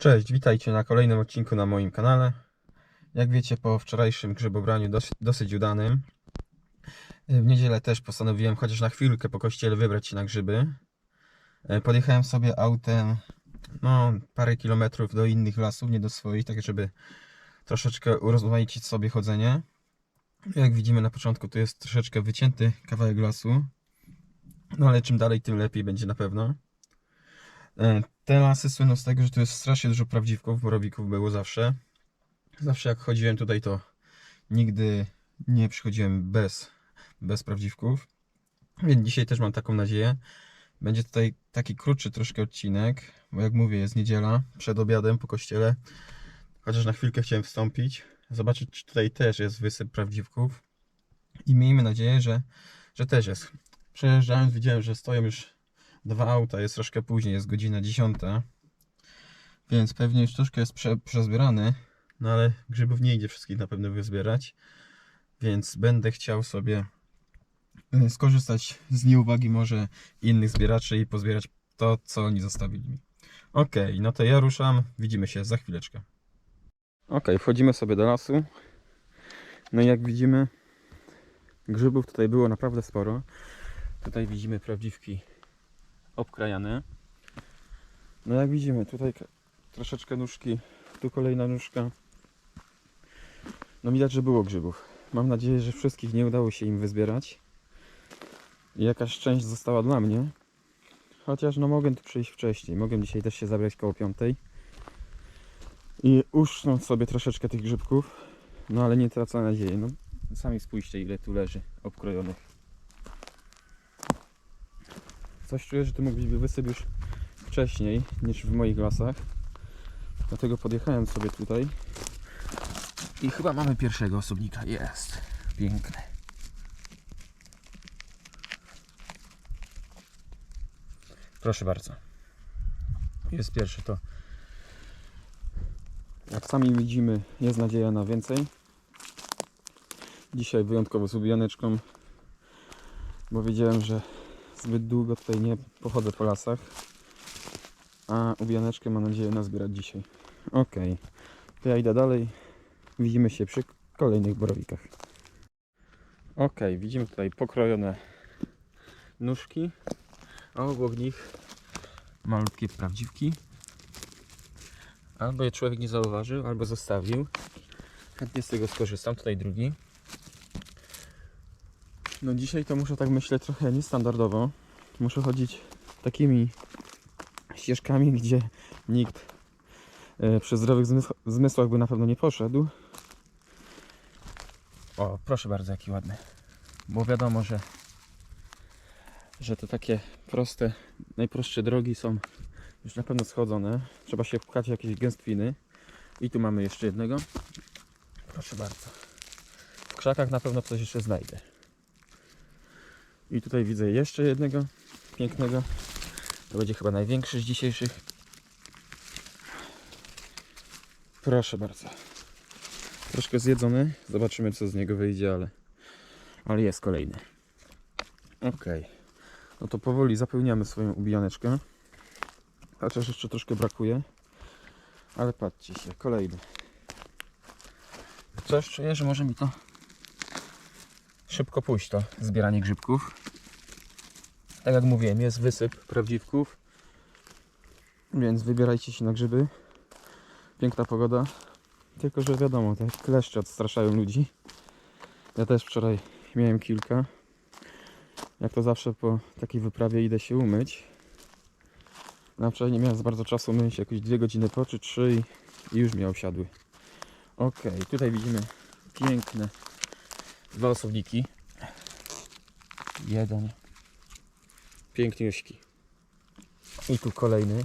Cześć, witajcie na kolejnym odcinku na moim kanale. Jak wiecie, po wczorajszym grzybobraniu dosyć, dosyć udanym, w niedzielę też postanowiłem chociaż na chwilkę po kościele wybrać się na grzyby. E, Podjechałem sobie autem no, parę kilometrów do innych lasów, nie do swoich, tak żeby troszeczkę urozmaicić sobie chodzenie. Jak widzimy na początku tu jest troszeczkę wycięty kawałek lasu, no ale czym dalej tym lepiej będzie na pewno. Te lasy słyną z tego, że tu jest strasznie dużo prawdziwków, borowików było zawsze. Zawsze jak chodziłem tutaj, to nigdy nie przychodziłem bez, bez prawdziwków. Więc dzisiaj też mam taką nadzieję. Będzie tutaj taki krótszy troszkę odcinek, bo jak mówię, jest niedziela, przed obiadem po kościele. Chociaż na chwilkę chciałem wstąpić, zobaczyć, czy tutaj też jest wysyp prawdziwków. I miejmy nadzieję, że, że też jest. Przejeżdżając widziałem, że stoją już dwa auta, jest troszkę później, jest godzina 10. Więc pewnie już troszkę jest prze, przezbierany. No ale grzybów nie idzie wszystkich na pewno wyzbierać. Więc będę chciał sobie y, skorzystać z nieuwagi może innych zbieraczy i pozbierać to, co oni zostawili mi. Ok, no to ja ruszam. Widzimy się za chwileczkę. Ok, wchodzimy sobie do lasu. No i jak widzimy, grzybów tutaj było naprawdę sporo. Tutaj widzimy prawdziwki obkrajane. No jak widzimy, tutaj troszeczkę nóżki, tu kolejna nóżka. No widać, że było grzybów. Mam nadzieję, że wszystkich nie udało się im wyzbierać. Jakaś część została dla mnie. Chociaż no mogę tu przyjść wcześniej. Mogę dzisiaj też się zabrać koło piątej. I uszcząć sobie troszeczkę tych grzybków. No ale nie tracę nadziei. No sami spójrzcie ile tu leży obkrojonych. Coś czuję, że mógł być wysyp już wcześniej niż w moich lasach. Dlatego podjechałem sobie tutaj. I chyba mamy pierwszego osobnika. Jest. Piękny. Proszę bardzo. Jest pierwszy to. Jak sami widzimy, jest nadzieja na więcej. Dzisiaj wyjątkowo z ubijaneczką, bo wiedziałem, że zbyt długo tutaj nie pochodzę po lasach. A ubijaneczkę mam nadzieję nazbierać dzisiaj. Ok, to ja idę dalej. Widzimy się przy kolejnych borowikach. Ok, widzimy tutaj pokrojone nóżki, a obok nich malutkie prawdziwki. Albo je człowiek nie zauważył, albo zostawił. Chętnie z tego skorzystam. Tutaj drugi. No dzisiaj to muszę tak myślę trochę niestandardowo. Muszę chodzić takimi ścieżkami, gdzie nikt e, przy zdrowych zmysł- zmysłach by na pewno nie poszedł. O, proszę bardzo, jaki ładny. Bo wiadomo, że że to takie proste, najprostsze drogi są już na pewno schodzone. Trzeba się pchać jakieś gęstwiny. I tu mamy jeszcze jednego. Proszę bardzo. W krzakach na pewno coś jeszcze znajdę. I tutaj widzę jeszcze jednego pięknego. To będzie chyba największy z dzisiejszych. Proszę bardzo. Troszkę zjedzony. Zobaczymy co z niego wyjdzie, ale, ale jest kolejny. Ok. No to powoli zapełniamy swoją ubijaneczkę. Chociaż jeszcze troszkę brakuje. Ale patrzcie się, kolejny. Coś czuję, że może mi to szybko pójść to zbieranie grzybków. Tak jak mówiłem, jest wysyp prawdziwków. Więc wybierajcie się na grzyby. Piękna pogoda. Tylko, że wiadomo, te kleszcze odstraszają ludzi. Ja też wczoraj miałem kilka. Jak to zawsze po takiej wyprawie idę się umyć. Na wczoraj nie miałem za bardzo czasu myć, jakieś dwie godziny po czy trzy i, już mi osiadły. Ok, tutaj widzimy piękne dwa osobniki. Jeden. Piękniuśki. I tu kolejny.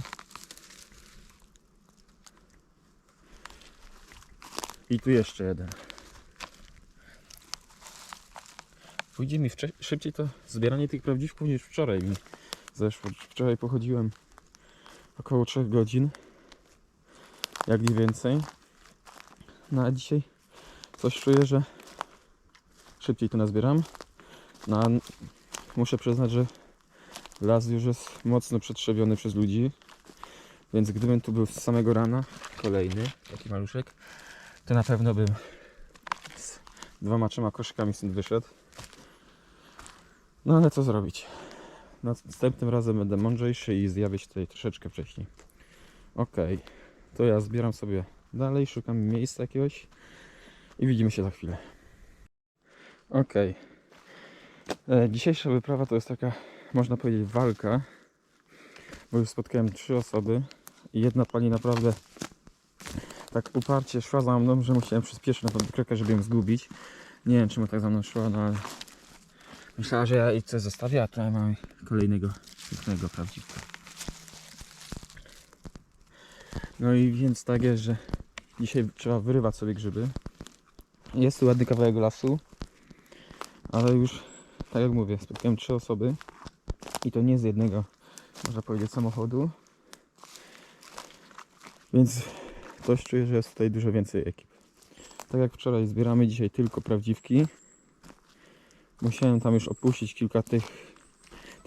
I tu jeszcze jeden. Pójdzie mi szybciej to zbieranie tych prawdziwków niż wczoraj mi zeszło. Wczoraj pochodziłem około 3 godzin, jak nie więcej. No a dzisiaj coś czuję, że szybciej to nazbieram. No muszę przyznać, że las już jest mocno przetrzebiony przez ludzi. Więc gdybym tu był z samego rana, kolejny taki maluszek, to na pewno bym z dwoma, trzema koszykami stąd wyszedł. No ale co zrobić? Następnym razem będę mądrzejszy i zjawię się tutaj troszeczkę wcześniej. Okej, to ja zbieram sobie dalej, szukam miejsca jakiegoś i widzimy się za chwilę. Okej. E, Dzisiejsza wyprawa to jest taka, można powiedzieć, walka, bo już spotkałem trzy osoby i jedna pani naprawdę tak uparcie szła za mną, że musiałem przyspieszyć na tą krokę, żeby ją zgubić. Nie wiem, czemu tak za mną szła, no ale myślała, że ja jej coś zostawię, a tutaj mamy kolejnego pięknego prawdziwka. No i więc tak jest, że dzisiaj trzeba wyrywać sobie grzyby. Jest tu ładny kawałek lasu, ale już, tak jak mówię, spotkałem trzy osoby i to nie z jednego, można powiedzieć, samochodu. Więc coś czuję, że jest tutaj dużo więcej ekip. Tak jak wczoraj zbieramy dzisiaj tylko prawdziwki. Musiałem tam już opuścić kilka tych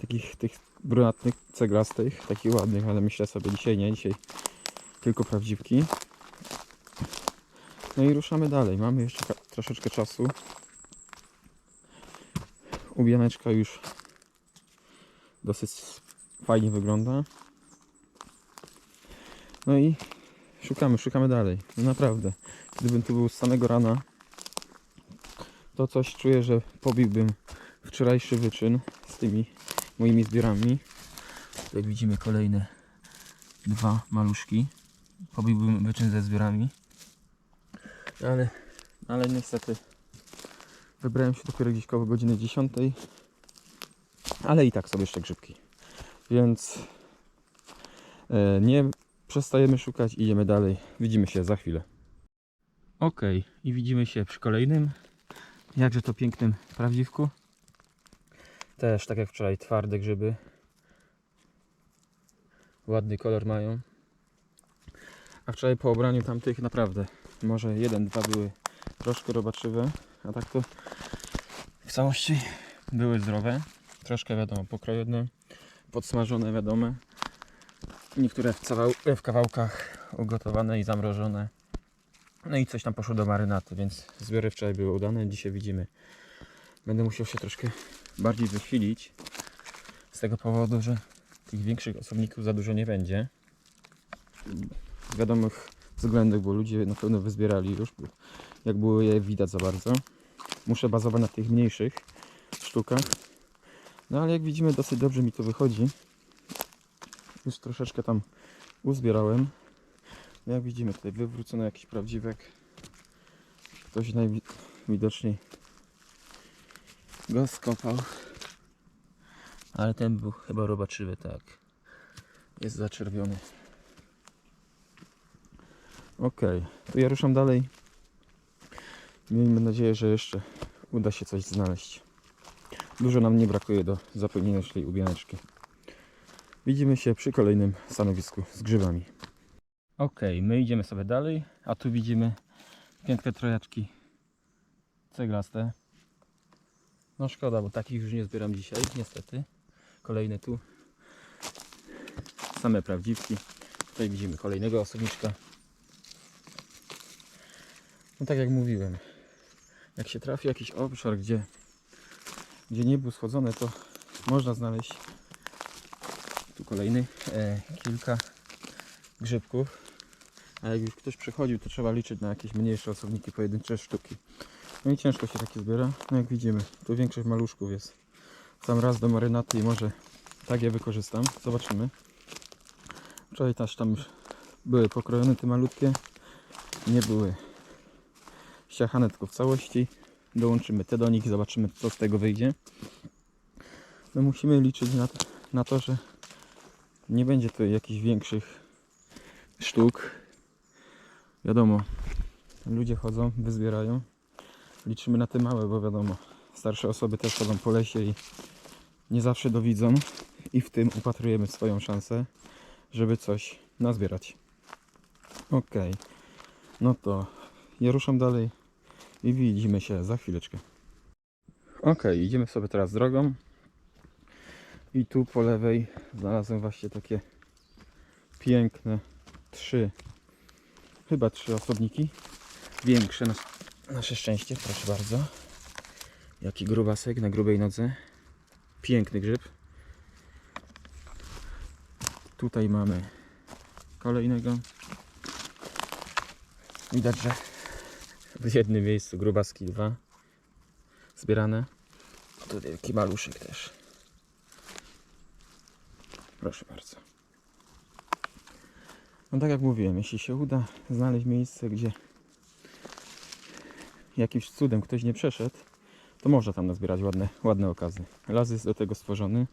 takich tych brunatnych, ceglastych, takich ładnych, ale myślę sobie dzisiaj nie, dzisiaj tylko prawdziwki. No i ruszamy dalej. Mamy jeszcze troszeczkę czasu. Ubianeczka już dosyć fajnie wygląda. No i szukamy, szukamy dalej. No naprawdę. Gdybym tu był z samego rana, to coś czuję, że pobiłbym wczorajszy wyczyn z tymi moimi zbiorami. Jak widzimy kolejne dwa maluszki. Pobiłbym wyczyn ze zbiorami. Ale, ale niestety wybrałem się dopiero gdzieś koło godziny 10. Ale i tak sobie jeszcze grzybki. Więc e, nie przestajemy szukać, idziemy dalej. Widzimy się za chwilę. Ok, i widzimy się przy kolejnym, jakże to pięknym prawdziwku. Też tak jak wczoraj, twarde grzyby. Ładny kolor mają. A wczoraj po obraniu tamtych naprawdę może jeden, dwa były troszkę robaczywe, a tak to w całości były zdrowe. Troszkę wiadomo pokrojone, podsmażone wiadomo. Niektóre w, cawał, w kawałkach ugotowane i zamrożone. No i coś tam poszło do marynaty, więc zbiory wczoraj były udane. Dzisiaj widzimy, będę musiał się troszkę bardziej wychwilić. Z tego powodu, że tych większych osobników za dużo nie będzie. Z wiadomych względów, bo ludzie na pewno wyzbierali już, jak było je widać za bardzo. Muszę bazować na tych mniejszych sztukach. No ale jak widzimy dosyć dobrze mi to wychodzi. Już troszeczkę tam uzbierałem. No jak widzimy tutaj wywrócono jakiś prawdziwek. Ktoś najwidoczniej go skopał. Ale ten był chyba robaczywy, tak. Jest zaczerwiony. Ok, to ja ruszam dalej. Miejmy nadzieję, że jeszcze uda się coś znaleźć. Dużo nam nie brakuje do zapełnienia naszej ubianeczki. Widzimy się przy kolejnym stanowisku z grzybami. Ok, my idziemy sobie dalej, a tu widzimy piękne trojaczki ceglaste. No szkoda, bo takich już nie zbieram dzisiaj, niestety. Kolejne tu. Same prawdziwki. Tutaj widzimy kolejnego osobniczka. No tak jak mówiłem, jak się trafi jakiś obszar, gdzie, gdzie nie był schodzony, to można znaleźć tu kolejny e, kilka grzybków. A jak już ktoś przechodził, to trzeba liczyć na jakieś mniejsze osobniki, pojedyncze sztuki. No i ciężko się takie zbiera. No jak widzimy, tu większość maluszków jest. Sam raz do marynaty i może tak je wykorzystam. Zobaczymy. Wczoraj też tam już były pokrojone te malutkie. Nie były ściachane tylko w całości. Dołączymy te do nich zobaczymy co z tego wyjdzie. Musimy liczyć na, na to, że nie będzie tu jakichś większych sztuk. Wiadomo, ludzie chodzą, wyzbierają. Liczymy na te małe, bo wiadomo, starsze osoby też chodzą po lesie i nie zawsze dowidzą. I w tym upatrujemy swoją szansę, żeby coś nazbierać. Ok, no to ja ruszam dalej i widzimy się za chwileczkę. Ok, idziemy sobie teraz drogą. I tu po lewej znalazłem właśnie takie piękne trzy, chyba trzy osobniki. Większe na nasze szczęście, proszę bardzo. Jaki grubasek na grubej nodze. Piękny grzyb. Tutaj mamy kolejnego. Widać, że w jednym miejscu grubaski dwa zbierane. Tu wielki maluszek też. Proszę bardzo. No tak jak mówiłem, jeśli się uda znaleźć miejsce, gdzie jakimś cudem ktoś nie przeszedł, to można tam nazbierać ładne, ładne okazy. Las jest do tego stworzony.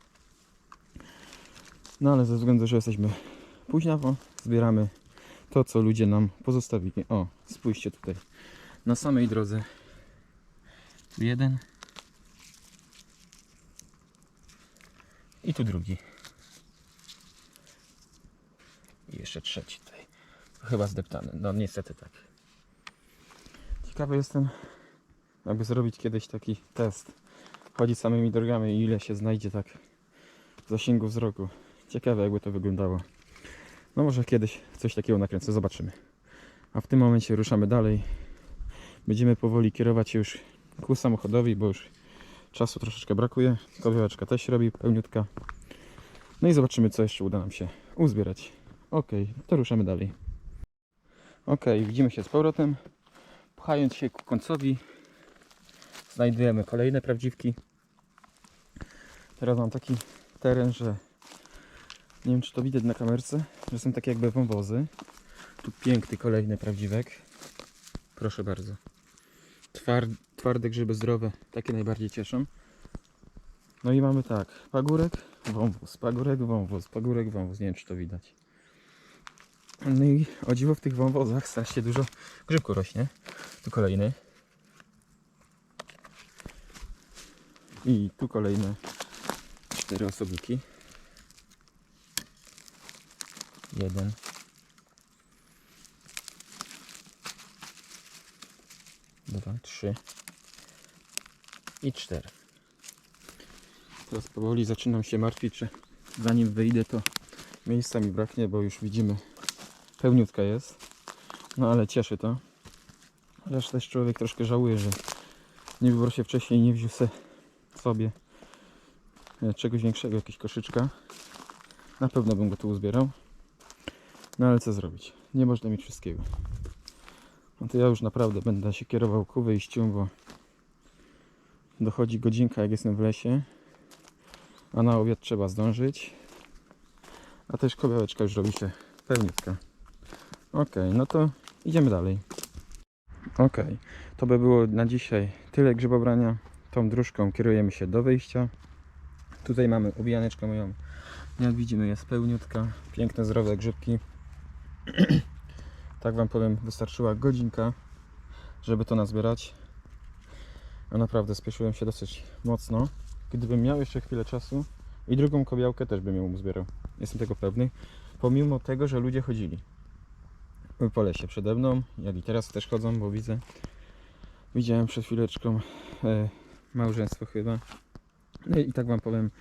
No ale ze względu, że jesteśmy późniawo, zbieramy to, co ludzie nam pozostawili. O, spójrzcie tutaj. Na samej drodze. Tu jeden. I tu drugi. I jeszcze trzeci tutaj. Chyba zdeptany. No niestety tak. Ciekawy jestem, jakby zrobić kiedyś taki test. Chodzić samymi drogami i ile się znajdzie tak w zasięgu wzroku. Ciekawe jakby to wyglądało. No może kiedyś coś takiego nakręcę, zobaczymy. A w tym momencie ruszamy dalej. Będziemy powoli kierować się już ku samochodowi, bo już czasu troszeczkę brakuje. Kowiałeczka też się robi pełniutka. No i zobaczymy, co jeszcze uda nam się uzbierać. Ok, to ruszamy dalej. Ok, widzimy się z powrotem. Pchając się ku końcowi, znajdujemy kolejne prawdziwki. Teraz mam taki teren, że nie wiem, czy to widać na kamerce, że są takie jakby wąwozy. Tu piękny kolejny prawdziwek. Proszę bardzo. Tward, twarde grzyby zdrowe, takie najbardziej cieszą. No i mamy tak, pagórek, wąwóz, pagórek, wąwóz, pagórek, wąwóz. Nie wiem, czy to widać. No i o dziwo w tych wąwozach strasznie dużo grzybku rośnie. Tu kolejny. I tu kolejne cztery osobniki. Jeden. Dwa, trzy. I cztery. Teraz powoli zaczynam się martwić, że zanim wyjdę to miejsca mi braknie, bo już widzimy pełniutka jest. No ale cieszy to. Chociaż też człowiek troszkę żałuje, że nie wybrał się wcześniej nie wziął se sobie e, czegoś większego, jakieś koszyczka. Na pewno bym go tu uzbierał. No ale co zrobić? Nie można mieć wszystkiego. No to ja już naprawdę będę się kierował ku wyjściu, bo dochodzi godzinka jak jestem w lesie, a na obiad trzeba zdążyć. A też kobiałeczka już robi się pełniutka. Ok, no to idziemy dalej. Ok, to by było na dzisiaj tyle grzybobrania. Tą dróżką kierujemy się do wyjścia. Tutaj mamy obijaneczkę moją. Jak widzimy jest pełniutka. Piękne, zdrowe grzybki. tak Wam powiem, wystarczyła godzinka, żeby to nazbierać. A naprawdę spieszyłem się dosyć mocno. Gdybym miał jeszcze chwilę czasu i drugą kobiałkę też bym ją uzbierał. Jestem tego pewny. Pomimo tego, że ludzie chodzili po lesie przede mną, jak i teraz też chodzą, bo widzę. Widziałem przed chwileczką e, małżeństwo chyba. No i tak Wam powiem,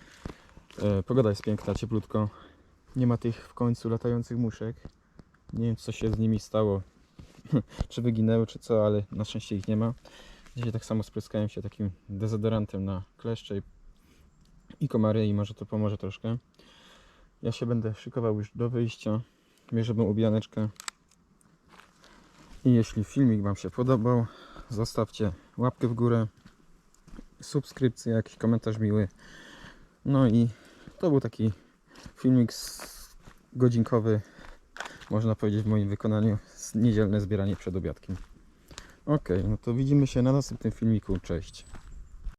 e, pogoda jest piękna, cieplutko. Nie ma tych w końcu latających muszek. Nie wiem co się z nimi stało, czy wyginęły, czy co, ale na szczęście ich nie ma. Dzisiaj tak samo spryskałem się takim dezodorantem na kleszcze i, i komary i może to pomoże troszkę. Ja się będę szykował już do wyjścia. Bierzemy obijaneczkę. I jeśli filmik Wam się podobał, zostawcie łapkę w górę, subskrypcję, jakiś komentarz miły. No i to był taki filmik godzinkowy, można powiedzieć w moim wykonaniu, niedzielne zbieranie przed obiadkiem. Ok, no to widzimy się na następnym filmiku. Cześć.